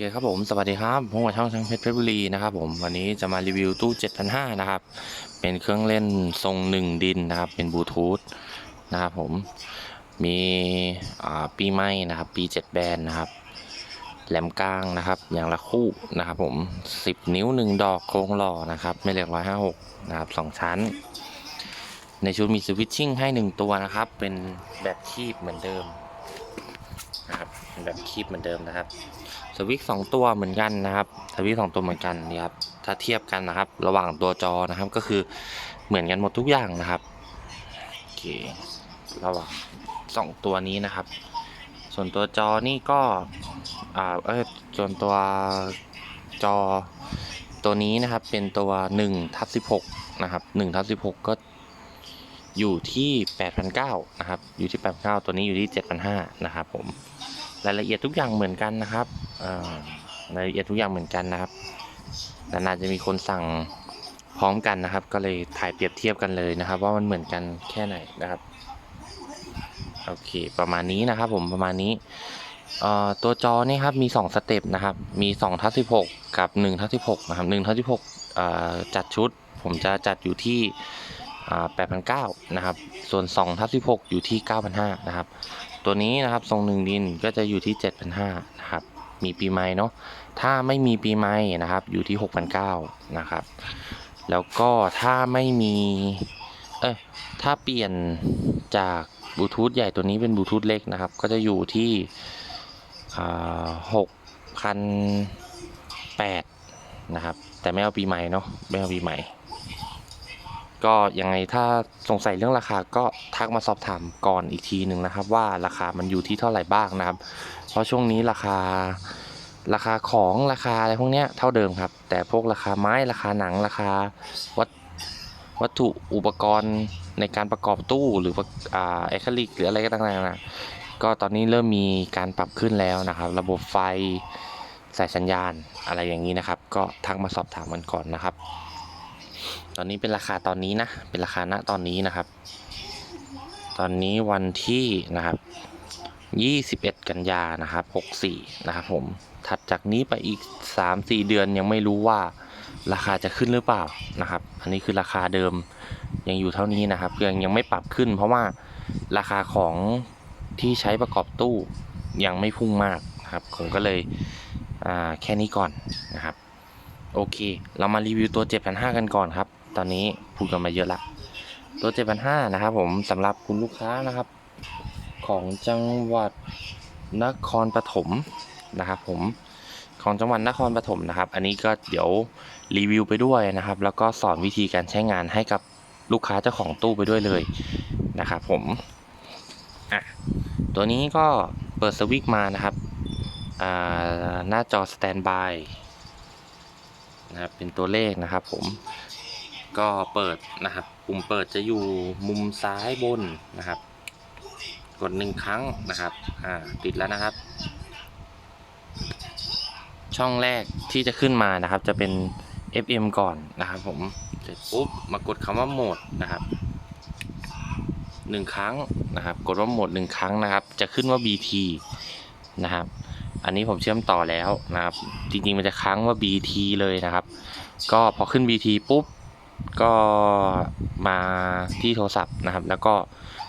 เคครับผมสวัสดีครับผมกับช่องช่างเพชรเพชรบุรีนะครับผมวันนี้จะมารีวิวตู้ 7,500 นะครับ เป็นเครื่องเล่นทรงหนึ่งดินนะครับ เป็นบลูทูธนะครับผมมีปีไม้นะครับปี 7 แบนนะครับ แหลมกลางนะครับอย่างละคู่นะครับผม 10 นิ้ว 1 ดอกโครงหล่อนะครับไม่เล็ก156 นะครับสองชั้น ในชุดมีสวิตชิ่งให้ 1 ตัวนะครับ เป็นแบบคีบเหมือนเดิมนะครับเป็นแบบคีบเหมือนเดิมนะครับ สวิตช์สองตัวเหมือนกันนะครับ สวิตช์สองตัวเหมือนกันนี่ครับ ถ้าเทียบกันนะครับ ระหว่างตัวจอนะครับก็คือเหมือนกันหมดทุกอย่างนะครับโอเคระหว่างสองตัวนี้นะครับ ส่วนตัวจอนี่ก็อ่าเออส่วนตัวจอตัวนี้นะครับเป็นตัว1ทับ16นะครับ1ทับ16 ก็อยู่ที่ 8,900นะครับ อยู่ที่ 8,900 ตัวนี้อยู่ที่ 7,500 นะครับผม รายละเอียดทุกอย่างเหมือนกันนะครับรายละเอียดทุกอย่างเหมือนกันนะครับนานๆจะมีคนสั่งพร้อมกันนะครับ ก็เลยถ่ายเปรียบเทียบกันเลยนะครับ ว่ามันเหมือนกันแค่ไหนนะครับโอเคประมาณนี้นะครับ ผมประมาณนี้ตัวจอนี่ครับมี2สเต็ปนะครับ มี2ทับ16 กับ1ทับ16นะครับ1ทับ16จัดชุด ผมจะจัดอยู่ที่8,900นะครับ ส่วน2ทับ16 อยู่ที่ 9,500นะครับ ตัวนี้นะครับทรงหนึ่งดินก็จะอยู่ที่ 7,500นะครับ มีปีใหม่เนาะ ถ้าไม่มีปีใหม่นะครับ อยู่ที่ 6,900นะครับ แล้วก็ถ้าไม่มี เอ้ย ถ้าเปลี่ยนจากบลูทูธใหญ่ตัวนี้เป็นบลูทูธเล็กนะครับ ก็จะอยู่ที่หกพันแปดนะครับ แต่ไม่เอาปีใหม่เนาะ ไม่เอาปีใหม่ ก็ยังไงถ้าสงสัยเรื่องราคาก็ทักมาสอบถามก่อนอีกทีหนึ่งนะครับ ว่าราคามันอยู่ที่เท่าไหร่บ้างนะครับ เพราะช่วงนี้ราคาราคาของราคาอะไรพวกเนี้ยเท่าเดิมครับ แต่พวกราคาไม้ราคาหนังราคาวัตวัตถุอุปกรณ์ในการประกอบตู้หรือว่าอ่าแอคริลิกหรืออะไรก็ต่างๆนะก็ตอนนี้เริ่มมีการปรับขึ้นแล้วนะครับ ระบบไฟสายสัญญาณอะไรอย่างนี้นะครับ ก็ทักมาสอบถามกันก่อนนะครับ ตอนนี้เป็นราคาตอนนี้นะ เป็นราคาณตอนนี้นะครับ ตอนนี้วันที่นะครับ21กันยานะครับ64นะครับผม ถัดจากนี้ไปอีก3-4เดือนยังไม่รู้ว่าราคาจะขึ้นหรือเปล่านะครับ อันนี้คือราคาเดิมยังอยู่เท่านี้นะครับยังยังไม่ปรับขึ้น เพราะว่าราคาของที่ใช้ประกอบตู้ยังไม่พุ่งมากนะครับ ผมก็เลยแค่นี้ก่อนนะครับ โอเค เรามารีวิวตัว 7,500 กันก่อนครับ ตอนนี้พูดกันมาเยอะละตัว7,500นะครับผมสำหรับคุณลูกค้านะครับ ของจังหวัดนครปฐมนะครับผมของจังหวัดนครปฐมนะครับ อันนี้ก็เดี๋ยวรีวิวไปด้วยนะครับ แล้วก็สอนวิธีการใช้งานให้กับลูกค้าเจ้าของตู้ไปด้วยเลยนะครับผมอะตัวนี้ก็เปิดสวิตช์มานะครับหน้าจอสแตนบายนะครับเป็นตัวเลขนะครับผม ก็เปิดนะครับ ปุ่มเปิดจะอยู่มุมซ้ายบนนะครับ กดหนึ่งครั้งนะครับ อ่า ติดแล้วนะครับ ช่องแรกที่จะขึ้นมานะครับ จะเป็น FM ก่อนนะครับผม เสร็จปุ๊บมากดคำว่าโหมดนะครับหนึ่งครั้งนะครับ กดว่าโหมดหนึ่งครั้งนะครับ จะขึ้นว่า BT นะครับ อันนี้ผมเชื่อมต่อแล้วนะครับ จริงๆมันจะค้างว่า BT เลยนะครับ ก็พอขึ้น BT ปุ๊บ ก็มาที่โทรศัพท์นะครับ แล้วก็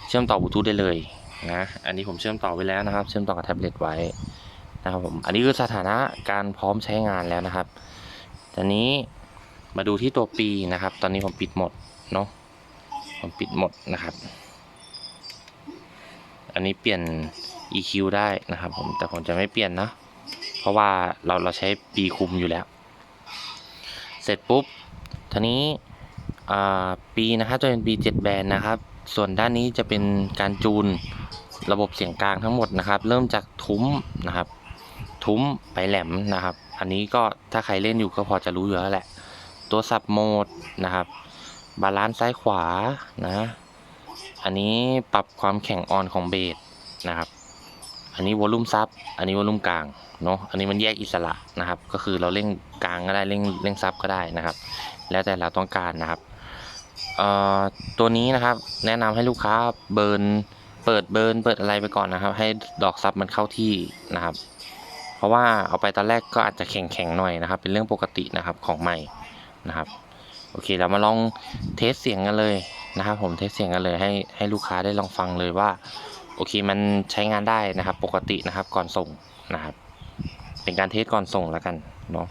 เชื่อมต่อบลูทูธได้เลยนะอันนี้ผมเชื่อมต่อไว้แล้วนะครับ เชื่อมต่อกับแท็บเล็ตไว้นะครับผมอันนี้คือสถานะการพร้อมใช้งานแล้วนะครับตอนนี้มาดูที่ตัวปีนะครับ ตอนนี้ผมปิดหมดเนาะผมปิดหมดนะครับ อันนี้เปลี่ยน EQ ได้นะครับผมแต่ผมจะไม่เปลี่ยนนะ เพราะว่าเราเราใช้ปีคุมอยู่แล้ว เสร็จปุ๊บทีนี้ ปีนะครับจะเป็นปี7แบนนะครับ ส่วนด้านนี้จะเป็นการจูนระบบเสียงกลางทั้งหมดนะครับ เริ่มจากทุ้มนะครับ ทุ้มไปแหลมนะครับ อันนี้ก็ถ้าใครเล่นอยู่ก็พอจะรู้อยู่แล้วแหละ ตัวสับโหมดนะครับ บาลานซ์ซ้ายขวานะ อันนี้ปรับความแข็งอ่อนของเบสนะครับ อันนี้วอลลุ่มซับ อันนี้วอลลุ่มกลางเนาะ อันนี้มันแยกอิสระนะครับ ก็คือเราเล่นกลางก็ได้เล่นเล่นซับก็ได้นะครับ แล้วแต่เราต้องการนะครับ ตัวนี้นะครับ แนะนำให้ลูกค้าเบิร์นเปิดเบิร์นเปิดอะไรไปก่อนนะครับ ให้ดอกซับมันเข้าที่นะครับ เพราะว่าเอาไปตอนแรกก็อาจจะแข็งๆหน่อยนะครับ เป็นเรื่องปกตินะครับของใหม่นะครับ โอเคเรามาลองเทสเสียงกันเลยนะครับ ผมเทสเสียงกันเลยให้ให้ลูกค้าได้ลองฟังเลยว่า โอเคมันใช้งานได้นะครับ ปกตินะครับก่อนส่งนะครับ เป็นการเทสก่อนส่งแล้วกันเนาะ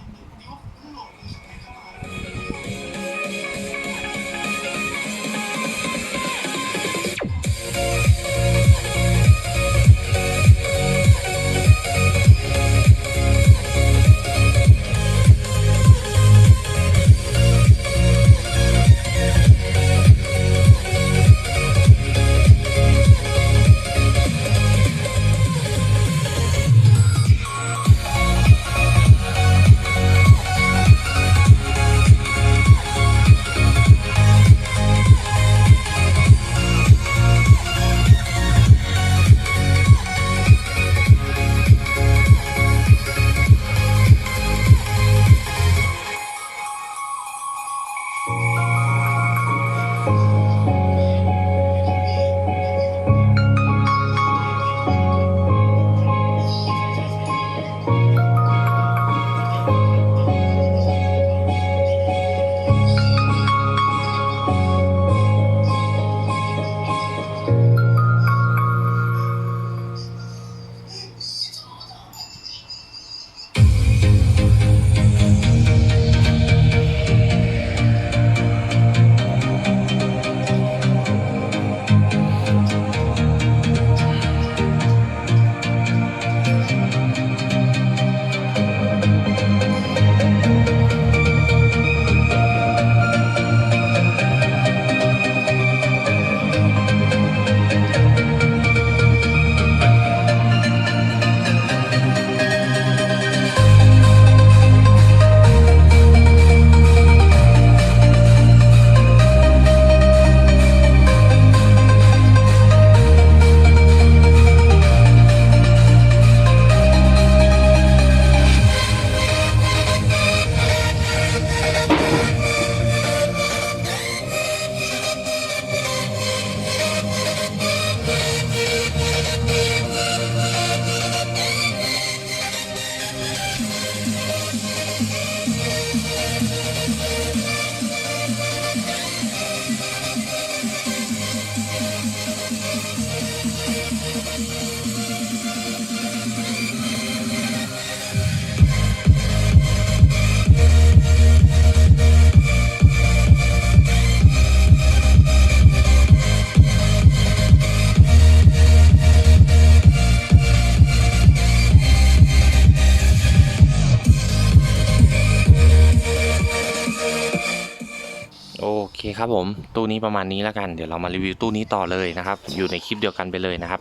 เคครับผมตู้นี้ประมาณนี้แล้วกัน เดี๋ยวเรามารีวิวตู้นี้ต่อเลยนะครับ อยู่ในคลิปเดียวกันไปเลยนะครับ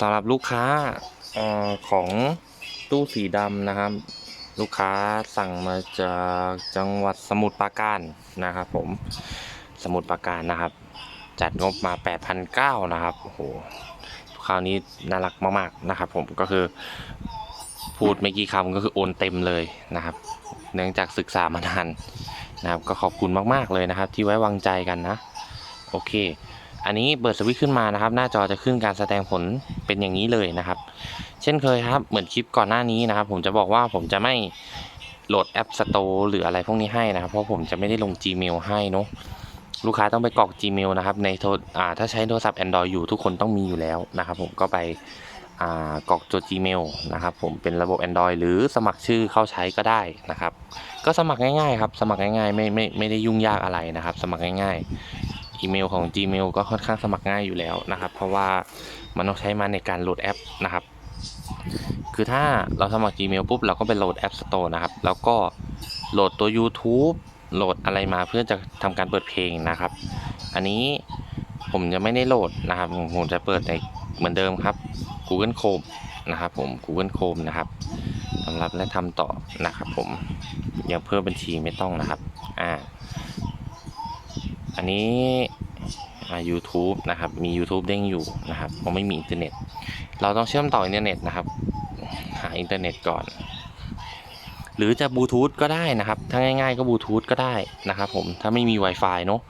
สำหรับลูกค้าออของตู้สีดำนะครับ ลูกค้าสั่งมาจากจังหวัดสมุทรปราการนะครับ ผมสมุทรปราการนะครับ จัดงบมา8,900นะครับโอ้โหคราวนี้น่ารักมากๆนะครับ ผมก็คือพูดไม่กี่คำก็คือโอนเต็มเลยนะครับ เนื่องจากศึกษามานาน นะครับก็ขอบคุณมากๆเลยนะครับ ที่ไว้วางใจกันนะ โอเค อันนี้เปิดสวิตช์ขึ้นมานะครับ หน้าจอจะขึ้นการแสดงผลเป็นอย่างนี้เลยนะครับ เช่นเคยครับ เหมือนคลิปก่อนหน้านี้นะครับ ผมจะบอกว่าผมจะไม่โหลดแอป Store หรืออะไรพวกนี้ให้นะครับ เพราะผมจะไม่ได้ลง Gmail ให้เนาะลูกค้าต้องไปกรอก Gmail นะครับในโทรอ่าถ้าใช้โทรศัพท์ Android อยู่ทุกคนต้องมีอยู่แล้วนะครับ ผมก็ไป กรอกจด Gmail นะครับผมเป็นระบบ Android หรือสมัครชื่อเข้าใช้ก็ได้นะครับ ก็สมัครง่ายๆครับสมัครง่ายๆไม่ไม่ไม่ได้ยุ่งยากอะไรนะครับ สมัครง่ายๆอีเมลของ Gmail ก็ค่อนข้างสมัครง่ายอยู่แล้วนะครับ เพราะว่ามันต้องใช้มาในการโหลดแอปนะครับคือถ้าเราสมัคร Gmail ปุ๊บเราก็ไปโหลด App Store นะครับ แล้วก็โหลดตัว YouTube โหลดอะไรมาเพื่อจะทำการเปิดเพลงนะครับ อันนี้ผมจะไม่ได้โหลดนะครับ ผมจะเปิดในเหมือนเดิมครับ Google Chrome นะครับผม Google Chrome นะครับสำหรับและทำต่อนะครับผมยังเพิ่มบัญชีไม่ต้องนะครับอ่าอันนี้อ่า YouTube นะครับ มี YouTube เด้งอยู่นะครับเพราะไม่มีอินเทอร์เน็ต เราต้องเชื่อมต่ออินเทอร์เน็ตนะครับ หาอินเทอร์เน็ตก่อน หรือจะบลูทูธก็ได้นะครับ ถ้าง่ายๆก็บลูทูธก็ได้นะครับผม ถ้าไม่มี Wi-Fi เนอะ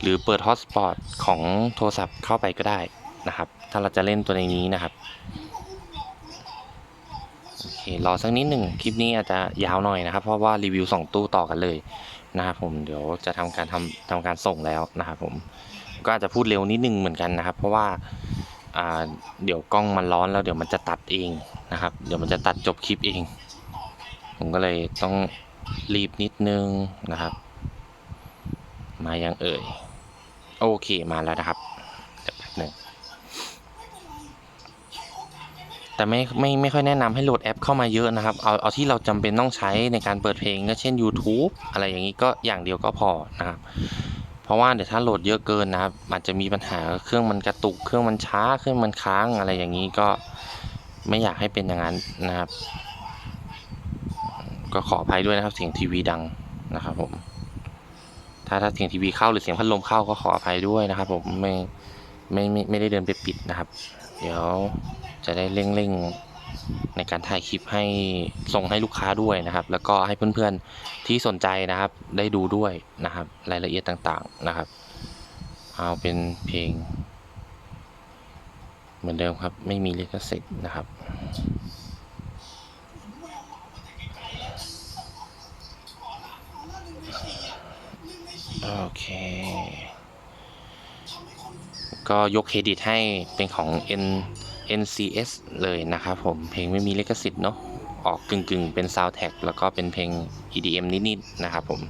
หรือเปิดฮอตสปอตของโทรศัพท์เข้าไปก็ได้ นะครับ ถ้าเราจะเล่นตัวในนี้นะครับโอเครอสักนิดหนึ่งคลิปนี้อาจจะยาวหน่อยนะครับ เพราะว่ารีวิวสองตู้ต่อกันเลยนะครับผมเดี๋ยวจะทำการทำทำการส่งแล้วนะครับผมก็อาจจะพูดเร็วนิดนึงเหมือนกันนะครับ เพราะว่าอ่าเดี๋ยวกล้องมันร้อนแล้วเดี๋ยวมันจะตัดเองนะครับ เดี๋ยวมันจะตัดจบคลิปเอง ผมก็เลยต้องรีบนิดนึงนะครับ มายังเอ่ย โอเคมาแล้วนะครับเดี๋ยวแป๊บหนึง แต่ไม่ไม่ไม่ค่อยแนะนำให้โหลดแอปเข้ามาเยอะนะครับ เอาเอาที่เราจำเป็นต้องใช้ในการเปิดเพลงก็เช่น YouTube อะไรอย่างนี้ก็อย่างเดียวก็พอนะครับ เพราะว่าเดี๋ยวถ้าโหลดเยอะเกินนะครับอาจจะมีปัญหาเครื่องมันกระตุก เครื่องมันช้าเครื่องมันค้างอะไรอย่างนี้ก็ไม่อยากให้เป็นอย่างนั้นนะครับ ก็ขออภัยด้วยนะครับเสียงทีวีดังนะครับผมถ้าถ้าเสียงทีวีเข้าหรือเสียงพัดลมเข้าก็ขออภัยด้วยนะครับผมไม่ไม่ไม่ไม่ได้เดินไปปิดนะครับ เดี๋ยว จะได้เร่งเร่งในการถ่ายคลิปให้ส่งให้ลูกค้าด้วยนะครับ แล้วก็ให้เพื่อนๆที่สนใจนะครับ ได้ดูด้วยนะครับ รายละเอียดต่างๆนะครับ เอาเป็นเพลง เหมือนเดิมครับ ไม่มีลิขสิทธิ์นะครับโอเค ก็ยกเครดิตให้เป็นของ N NCS เลยนะครับผมเพลงไม่มีลิขสิทธิ์เนาะออกกึ่งๆ เป็นซาว d t แท็กแล้วก็เป็นเพลง EDM นิดๆนะครับผม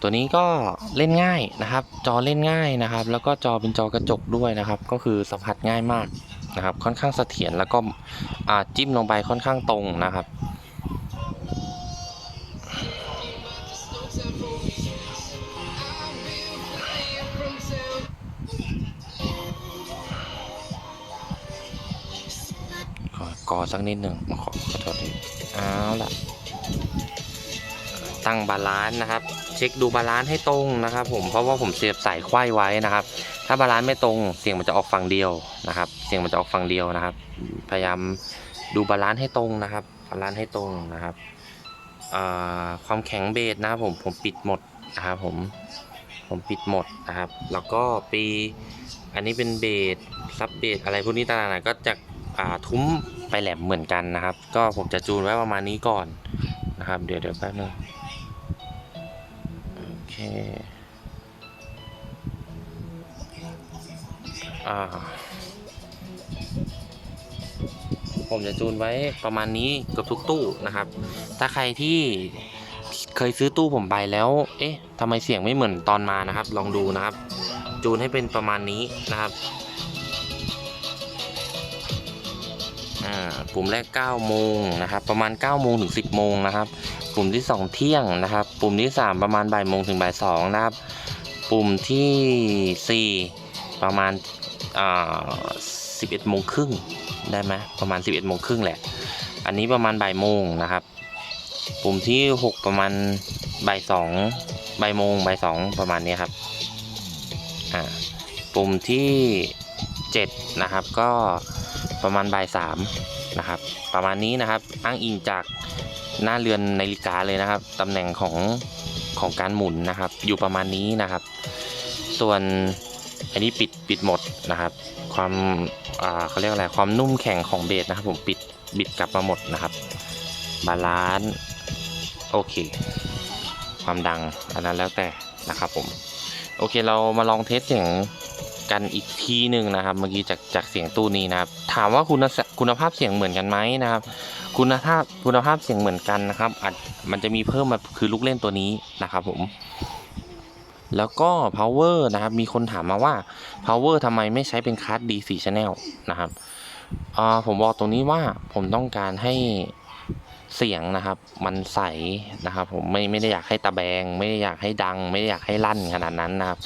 ตัวนี้ก็เล่นง่ายนะครับ จอเล่นง่ายนะครับ แล้วก็จอเป็นจอกระจกด้วยนะครับ ก็คือสัมผัสง่ายมากนะครับ ค่อนข้างเสถียรแล้วก็จิ้มลงไปค่อนข้างตรงนะครับ กอสักนิดหนึ่งขอขอโทษทีเอาละตั้งบาลานซ์นะครับ เช็คดูบาลานซ์ให้ตรงนะครับ ผมเพราะว่าผมเสียบสายไขว้ไว้นะครับ ถ้าบาลานซ์ไม่ตรงเสียงมันจะออกฝั่งเดียวนะครับ เสียงมันจะออกฝั่งเดียวนะครับ พยายามดูบาลานซ์ให้ตรงนะครับบาลานซ์ให้ตรงนะครับความแข็งเบสนะครับผมผมปิดหมดนะครับผมผมปิดหมดนะครับ แล้วก็ปีอันนี้เป็นเบสซับเบสอะไรพวกนี้ต่างๆก็จะ ทุ้มไปแหลมเหมือนกันนะครับ ก็ผมจะจูนไว้ประมาณนี้ก่อนนะครับ เดี๋ยวเดี๋ยวแป๊บนึงโอเคอ่าผมจะจูนไว้ประมาณนี้เกับทุกตู้นะครับ ถ้าใครที่เคยซื้อตู้ผมไปแล้ว เอ๊ะทำไมเสียงไม่เหมือนตอนมานะครับ ลองดูนะครับ จูนให้เป็นประมาณนี้นะครับ อ่าปุ่มแรก9โมงนะครับประมาณ9โมงถึง10โมงนะครับปุ่มที่ 2 เที่ยงนะครับปุ่มที่ 3 ประมาณบ่ายโมงถึงบ่ายสองนะครับปุ่มที่ 4 ประมาณอ่า11โมงครึ่งได้ไหมประมาณ 11โมงครึ่งแหละ อันนี้ประมาณบ่ายโมงนะครับปุ่มที่ 6 ประมาณบ่ายสองบ่ายโมงบ่ายสองประมาณนี้ครับอ่าปุ่มที่ 7 นะครับก็ ประมาณบ่ายสามนะครับ ประมาณนี้นะครับอ้างอิงจากหน้าเรือนนาฬิกาเลยนะครับตำแหน่งของของการหมุนนะครับ อยู่ประมาณนี้นะครับ ส่วนอันนี้ปิดปิดหมดนะครับ ความอ่าเขาเรียกอะไรความนุ่มแข็งของเบสนะครับ ผมปิดบิดกลับมาหมดนะครับ บาลานซ์โอเค ความดังอันนั้นแล้วแต่นะครับผมโอเคเรามาลองเทสเสียงกันอีกทีหนึ่งนะครับ เมื่อกี้จากจากเสียงตู้นี้นะครับ ถามว่าคุณคุณภาพเสียงเหมือนกันไหมนะครับ คุณภาพคุณภาพเสียงเหมือนกันนะครับอาจมันจะมีเพิ่มมาคือลูกเล่นตัวนี้นะครับผม แล้วก็ power นะครับ มีคนถามมาว่า power ทำไมไม่ใช้เป็นคาร์ด D4 channel นะครับผมบอกตรงนี้ว่าผมต้องการให้เสียงนะครับ มันใสนะครับ ผมไม่ไม่ได้อยากให้ตะแบง ไม่ได้อยากให้ดัง ไม่ได้อยากให้ลั่นขนาดนั้นนะครับ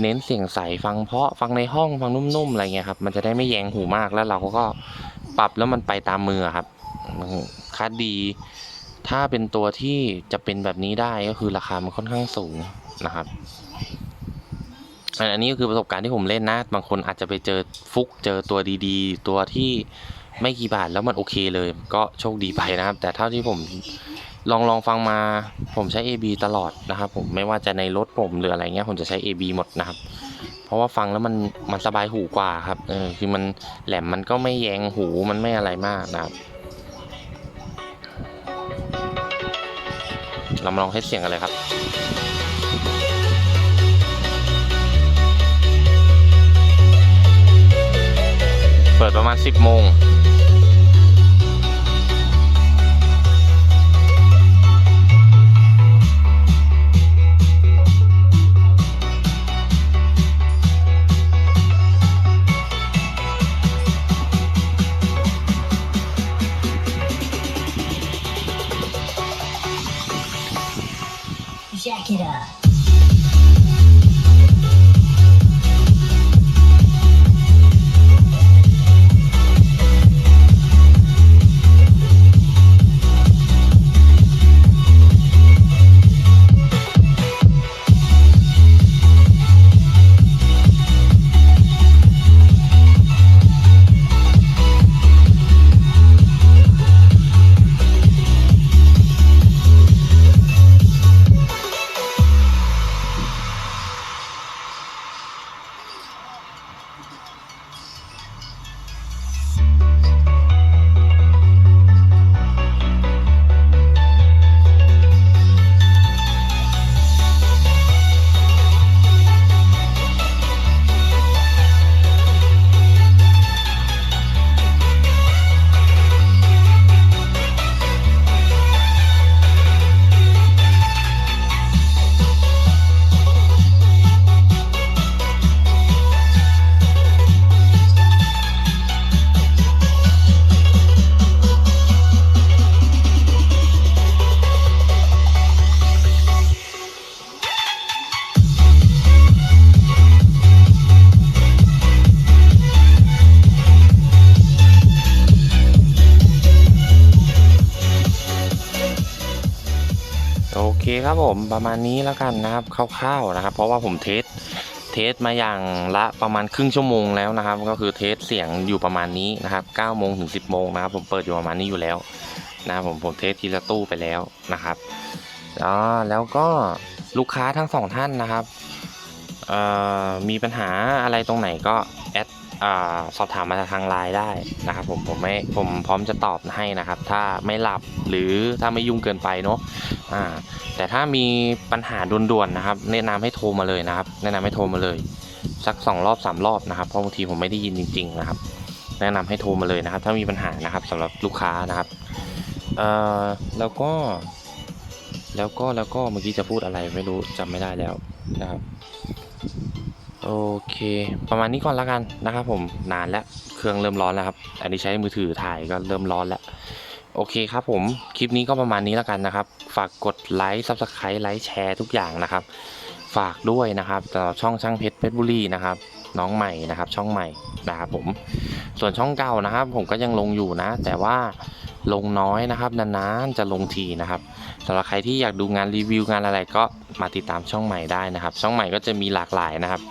เน้นเสียงใสฟังเพราะฟังในห้องฟังนุ่มๆอะไรเงี้ยครับมันจะได้ไม่แยงหูมากแล้วเราก็ปรับแล้วมันไปตามมือครับคาร์ดดี ถ้าเป็นตัวที่จะเป็นแบบนี้ได้ก็คือราคามันค่อนข้างสูงนะครับอันนี้ก็คือประสบการณ์ที่ผมเล่นนะ บางคนอาจจะไปเจอฟุกเจอตัวดีๆ ตัวที่ไม่กี่บาทแล้วมันโอเคเลย ก็โชคดีไปนะครับ แต่เท่าที่ผม ลองลองฟังมาผมใช้ AB ตลอดนะครับ ผมไม่ว่าจะในรถผมหรืออะไรเงี้ยผมจะใช้ AB หมดนะครับ เพราะว่าฟังแล้วมันมันสบายหูกว่าครับเออคือมันแหลมมันก็ไม่แยงหูมันไม่อะไรมากนะครับเรามาลองเทสเสียงกันเลยครับเปิดประมาณ 10โมง Get up. ครับผมประมาณนี้แล้วกันนะครับคร่าวๆนะครับ เพราะว่าผมเทสเทสมาอย่างละประมาณครึ่งชั่วโมงแล้วนะครับ ก็คือเทสเสียงอยู่ประมาณนี้นะครับ9โมงถึง 10โมงนะครับ ผมเปิดอยู่ประมาณนี้อยู่แล้วนะครับผมผมเทสทีละตู้ไปแล้วนะครับอ๋อแล้วก็ลูกค้าทั้งสองท่านนะครับมีปัญหาอะไรตรงไหนก็ สอบถามมาทางไลน์ได้นะครับผมผมไม่ผมพร้อมจะตอบให้นะครับ ถ้าไม่หลับหรือถ้าไม่ยุ่งเกินไปเนาะแต่ถ้ามีปัญหาด่วนๆนะครับ แนะนำให้โทรมาเลยนะครับ แนะนำให้โทรมาเลย สักสองรอบสามรอบนะครับเพราะบางทีผมไม่ได้ยินจริง ๆ นะครับ แนะนำให้โทรมาเลยนะครับ ถ้ามีปัญหานะครับสำหรับลูกค้านะครับเอ่อแล้วก็ แล้วก็แล้วก็เมื่อกี้จะพูดอะไรไม่รู้จำไม่ได้แล้วนะครับ โอเค ประมาณนี้ก่อนแล้วกันนะครับผมนานแล้วเครื่องเริ่มร้อนแล้วครับ อันนี้ใช้มือถือถ่ายก็เริ่มร้อนแล้ว โอเคครับผม คลิปนี้ก็ประมาณนี้แล้วกันนะครับ ฝากกดไลค์ซับสไครต์ไลค์แชร์ทุกอย่างนะครับ ฝากด้วยนะครับสำหรับช่องช่างเพชรเพชรบุรีนะครับ น้องใหม่นะครับ ช่องใหม่นะครับผม ส่วนช่องเก่านะครับ ผมก็ยังลงอยู่นะ แต่ว่าลงน้อยนะครับนานๆจะลงทีนะครับสำหรับใครที่อยากดูงานรีวิวงานอะไรก็มาติดตามช่องใหม่ได้นะครับ ช่องใหม่ก็จะมีหลากหลายนะครับ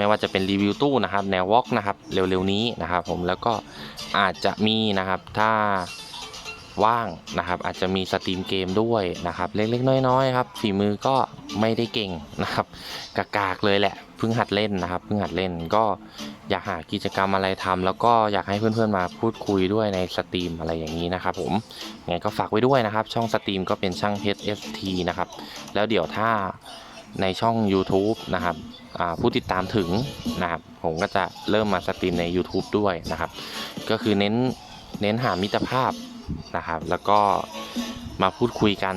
ไม่ว่าจะเป็นรีวิวตู้นะครับแนววอล์กนะครับเร็วๆนี้นะครับผมแล้วก็อาจจะมีนะครับถ้าว่างนะครับอาจจะมีสตรีมเกมด้วยนะครับเล็กๆน้อยๆครับฝีมือก็ไม่ได้เก่งนะครับกากๆเลยแหละเพิ่งหัดเล่นนะครับเพิ่งหัดเล่นก็อยากหากิจกรรมอะไรทำแล้วก็อยากให้เพื่อนๆมาพูดคุยด้วยในสตรีมอะไรอย่างนี้นะครับผมไงก็ฝากไว้ด้วยนะครับ ช่องสตรีมก็เป็นช่างเพชร ST นะครับแล้วเดี๋ยวถ้า ในช่อง YouTube นะครับผู้ติดตามถึงนะครับผมก็จะเริ่มมาสตรีมใน YouTube ด้วยนะครับ ก็คือเน้นเน้นหามิตรภาพนะครับ แล้วก็มาพูดคุยกัน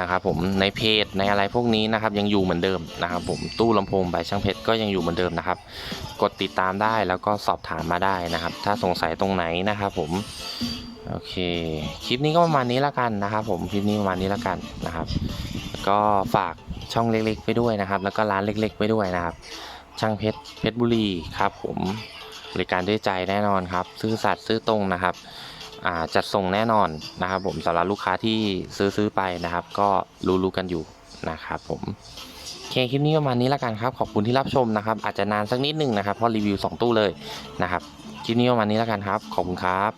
นะครับผมในเพจในอะไรพวกนี้นะครับยังอยู่เหมือนเดิมนะครับผมตู้ลำโพงใบช่างเพชรก็ยังอยู่เหมือนเดิมนะครับ กดติดตามได้แล้วก็สอบถามมาได้นะครับ ถ้าสงสัยตรงไหนนะครับผมโอเค คลิปนี้ก็ประมาณนี้ละกันนะครับผมคลิปนี้ประมาณนี้ละกันนะครับ ก็ฝากช่องเล็กๆไปด้วยนะครับ แล้วก็ร้านเล็กๆไปด้วยนะครับ ช่างเพชรเพชรบุรีครับ ผมบริการด้วยใจแน่นอนครับ ซื่อสัตย์ซื่อตรงนะครับจัดส่งแน่นอนนะครับ ผมสำหรับลูกค้าที่ซื้อซื้อไปนะครับ ก็รู้รู้กันอยู่นะครับ ผมโอเคคลิปนี้ประมาณนี้แล้วกันครับ ขอบคุณที่รับชมนะครับ อาจจะนานสักนิดหนึ่งนะครับเพราะรีวิว 2 ตู้เลยนะครับ คลิปนี้ประมาณนี้แล้วกันครับ ขอบคุณครับ